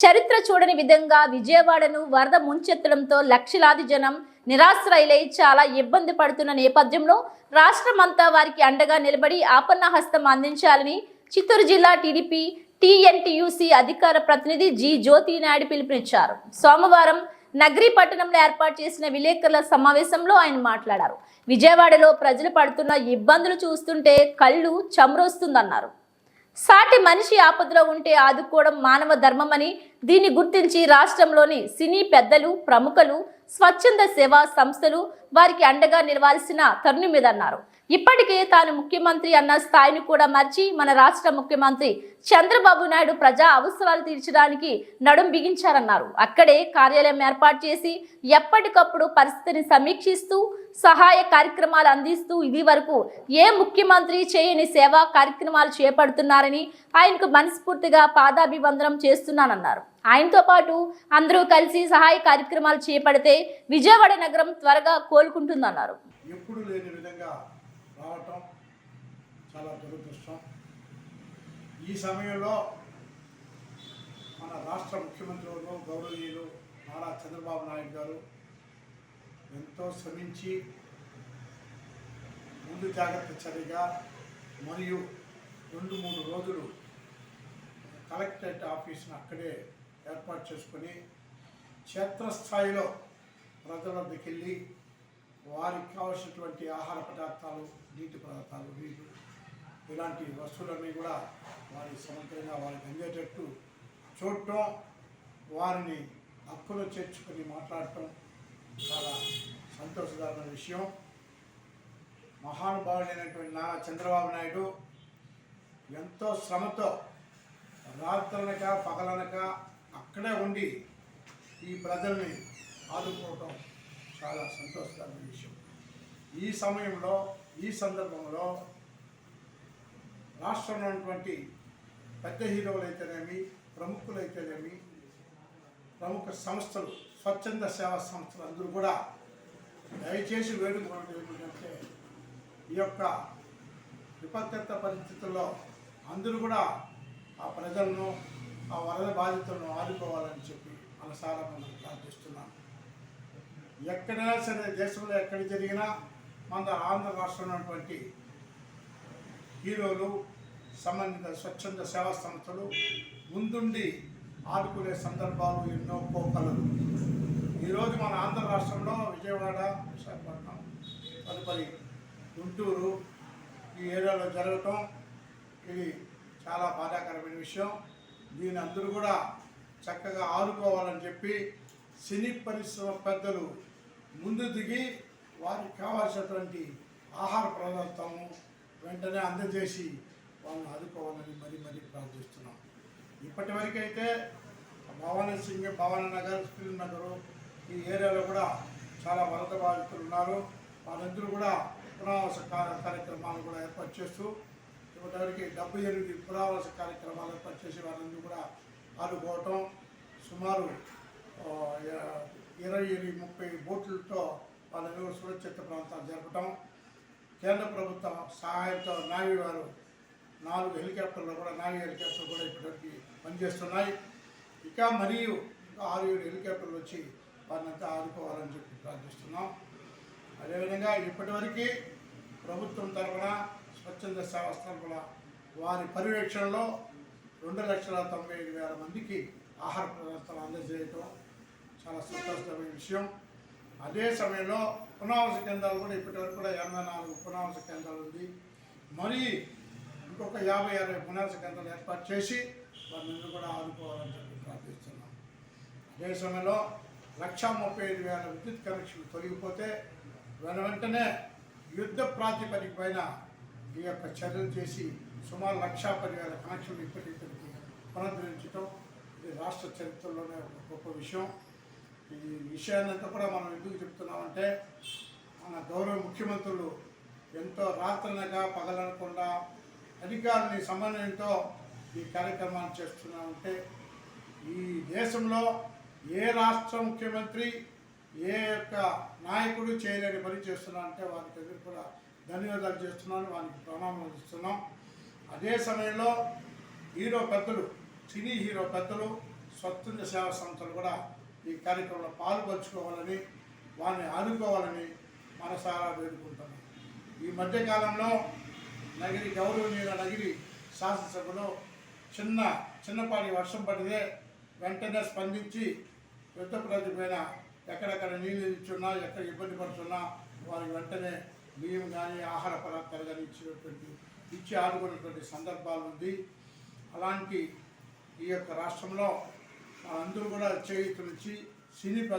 చరిత్ర చూడని విధంగా విజయవాడను వరద ముంచెత్తడంతో లక్షలాది జనం నిరాశ్రయులై చాలా ఇబ్బంది పడుతున్న నేపథ్యంలో రాష్ట్రమంతా వారికి అండగా నిలబడి ఆపన్న హస్తం అందించాలని చిత్తూరు జిల్లా టీడీపీ టీఎన్టీయూసీ అధికార ప్రతినిధి జి జ్యోతి నాయుడు పిలుపునిచ్చారు. సోమవారం నగరీ పట్టణంలో ఏర్పాటు చేసిన విలేకరుల సమావేశంలో ఆయన మాట్లాడారు. విజయవాడలో ప్రజలు పడుతున్న ఇబ్బందులు చూస్తుంటే కళ్ళు చమరొస్తుందన్నారు. సాటి మనిషి ఆపదలో ఉంటే ఆదుకోవడం మానవ ధర్మమని దీన్ని గుర్తించి రాష్ట్రంలోని సినీ పెద్దలు ప్రముఖులు స్వచ్ఛంద సేవా సంస్థలు వారికి అండగా నిలవాల్సిన తరుణి మీద అన్నారు. ఇప్పటికే తాను ముఖ్యమంత్రి అన్న స్థాయిని కూడా మర్చి మన రాష్ట్ర ముఖ్యమంత్రి చంద్రబాబు నాయుడు ప్రజా అవసరాలు తీర్చడానికి నడుం బిగించారన్నారు. అక్కడే కార్యాలయం ఏర్పాటు చేసి ఎప్పటికప్పుడు పరిస్థితిని సమీక్షిస్తూ సహాయ కార్యక్రమాలు అందిస్తూ ఇది వరకు ఏ ముఖ్యమంత్రి చేయని సేవా కార్యక్రమాలు చేపడుతున్నారని ఆయనకు మనస్ఫూర్తిగా పాదాభివందనం చేస్తున్నానన్నారు. ఆయనతో పాటు అందరూ కలిసి సహాయ కార్యక్రమాలు చేపడితే విజయవాడ నగరం త్వరగా కోలుకుంటుందన్నారు. ఎప్పుడు లేని విధంగా రావటం చాలా దురదృష్టం. ఈ సమయంలో మన రాష్ట్ర ముఖ్యమంత్రులు గౌరవనీయులు నారా చంద్రబాబు నాయుడు గారు ఎంతో శ్రమించి ముందు జాగ్రత్త చర్యగా మరియు రెండు మూడు రోజులు కలెక్టరేట్ ఆఫీస్ని అక్కడే ఏర్పాటు చేసుకొని క్షేత్రస్థాయిలో ప్రజల వద్దకు వెళ్ళి వారికి కావలసినటువంటి ఆహార పదార్థాలు నీటి పదార్థాలు నీరు ఇలాంటి వస్తువులన్నీ కూడా వారి సమగ్రంగా వారికి అందేటట్టు చూడటం వారిని హక్కులో చేర్చుకొని మాట్లాడటం చాలా సంతోషకరమైన విషయం. మహానుభావుడైనటువంటి నారా చంద్రబాబు నాయుడు ఎంతో శ్రమతో రాత్రనక పగలనక అక్కడే ఉండి ఈ ప్రజల్ని ఆదుకోవటం చాలా సంతోషకరమైన విషయం. ఈ సమయంలో ఈ సందర్భంలో రాష్ట్రంలో ఉన్నటువంటి పెద్ద హీరోలైతేనేమి ప్రముఖులైతేనేమి ప్రముఖ సంస్థలు స్వచ్ఛంద సేవా సంస్థలు అందరూ కూడా దయచేసి వేడుకోవడం ఏమిటంటే ఈ యొక్క విపత్కర పరిస్థితుల్లో అందరూ కూడా ఆ ప్రజలను ఆ వరద బాధితులను ఆదుకోవాలని చెప్పి మనసారా మనం ప్రార్థిస్తున్నాను ఎక్కడైనా సరే దేశంలో ఎక్కడ జరిగినా మన ఆంధ్ర రాష్ట్రంలో ఉన్నటువంటి హీరోలు సంబంధిత స్వచ్ఛంద సేవా సంస్థలు ముందుండి ఆదుకునే సందర్భాలు ఎన్నో కోకలలు. ఈరోజు మన ఆంధ్ర రాష్ట్రంలో విజయవాడ విశాఖపట్నం తదుపరి గుంటూరు ఈ ఏరియాలో జరగటం ఇది చాలా బాధాకరమైన విషయం. దీని అందరూ కూడా చక్కగా ఆదుకోవాలని చెప్పి సినీ పరిశ్రమ పెద్దలు ముందు దిగి వారికి కావాల్సినటువంటి ఆహార పదార్థము వెంటనే అందజేసి వాళ్ళని ఆదుకోవాలని మరీ మరీ ప్రార్థిస్తున్నాం. ఇప్పటి వరకైతే భవానీ సింగ్ భవానీ నగర్ ఫిల్మ్ నగర్ ఈ ఏరియాలో కూడా చాలా వరద బాధితులు ఉన్నారు. వాళ్ళందరూ కూడా పునరావాస కార్య- కార్యక్రమాలు కూడా ఏర్పాటు చేస్తూ ఇప్పటివరకు డెబ్బై ఎనిమిది పునరావాస కార్యక్రమాలు ఏర్పాటు చేసి వాళ్ళందరూ కూడా ఆదుకోవటం సుమారు ఇరవై ఇరవై ముప్పై బోట్లతో వాళ్ళందరూ సురక్షిత ప్రాంతాలు జరపటం కేంద్ర ప్రభుత్వం సహాయంతో నావీ వారు నాలుగు హెలికాప్టర్లు కూడా నావీ హెలికాప్టర్లు కూడా ఇప్పటివరకు పనిచేస్తున్నాయి. ఇక మరియు ఆరు ఏడు హెలికాప్టర్లు వచ్చి వారిని అంతా ఆదుకోవాలని చెప్పి ప్రార్థిస్తున్నాం. అదేవిధంగా ఇప్పటివరకు ప్రభుత్వం తరఫున స్వచ్ఛంద సేవా కూడా వారి పర్యవేక్షణలో రెండు లక్షల తొంభై ఐదు వేల మందికి ఆహార పదార్థాలు అందజేయటం చాలా సంతోషకరమైన విషయం. అదే సమయంలో పునరావాస కేంద్రాలు కూడా ఇప్పటివరకు కూడా ఎనభై నాలుగు పునరావాస కేంద్రాలు ఉంది. మరి ఇంకొక యాభై అరవై పునరావాస కేంద్రాలు ఏర్పాటు చేసి వారిని కూడా ఆదుకోవాలని చెప్పి ప్రార్థిస్తున్నాం. అదే సమయంలో లక్షా ముప్పై ఐదు వేల విద్యుత్ కనెక్షన్లు తొలగిపోతే వెన వెంటనే యుద్ధ ప్రాతిపదిక పైన ఈ యొక్క చర్యలు చేసి సుమారు లక్షా పదివేల కనెక్షన్లు ఇప్పటికి పునరుద్ధరించడం ఇది రాష్ట్ర చరిత్రలోనే ఒక గొప్ప విషయం. ఈ విషయాన్నంతా కూడా మనం ఎందుకు చెప్తున్నామంటే మన గౌరవ ముఖ్యమంత్రులు ఎంతో రాత్రనగా పగలనకుండా అధికారుల సమన్వయంతో ఈ కార్యక్రమాన్ని చేస్తున్నామంటే ఈ దేశంలో ఏ రాష్ట్ర ముఖ్యమంత్రి ఏ యొక్క నాయకుడు చేయలేని పని చేస్తున్నారంటే వారికి దగ్గర కూడా ధన్యవాదాలు చేస్తున్నాను వారికి ప్రణామాలు ఇస్తున్నాం. అదే సమయంలో హీరో పెద్దలు సినీ హీరో పెద్దలు స్వచ్ఛంద సేవా సంస్థలు కూడా ఈ కార్యక్రమంలో పాల్పంచుకోవాలని వారిని ఆదుకోవాలని మనసారా వేడుకుంటున్నాం. ఈ మధ్యకాలంలో నగిరి గౌరవనీయుల నగిరి శాసనసభలో చిన్న చిన్నపాటి వర్షం పడితే వెంటనే స్పందించి యుద్ధ ప్రజల పైన ఎక్కడెక్కడ నీళ్ళు ఇచ్చున్నా ఎక్కడ ఇబ్బంది పడుతున్నా వారికి వెంటనే బియ్యం కానీ ఆహార పదార్థాలు కానీ ఇచ్చినటువంటి ఇచ్చి ఆదుకున్నటువంటి సందర్భాలు ఉంది అలాంటి ఈ యొక్క రాష్ట్రంలో అందరూ కూడా చేయూతనిచ్చి సినీ